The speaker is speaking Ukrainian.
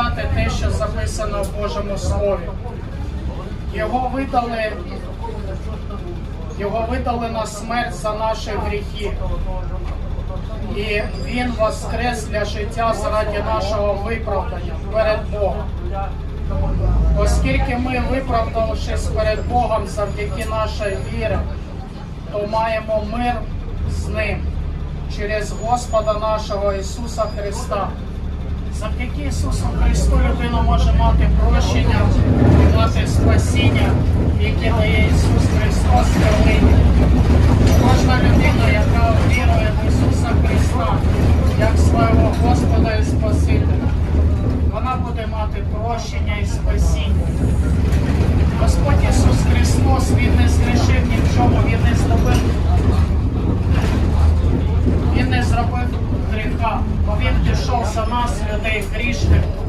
пам'ятати те, що записано в Божому Слові. Його видали, його видали на смерть за наші гріхи. І Він воскрес для життя заради нашого виправдання перед Богом. Оскільки ми, виправдавшись перед Богом завдяки нашій вірі, то маємо мир з Ним через Господа нашого Ісуса Христа. Завдяки Ісусу Христу людина може мати прощення, мати спасіння, яке дає Ісус Христос Великий. Кожна людина, яка вірує в Ісуса Христа як свого Господа і Спасителя, вона буде мати прощення і спасіння. Господь Ісус Христос, Він не згрішив ні в чому, Він не зробив, Він не зробив гріха, бо Він пішов за нас, людей грішних,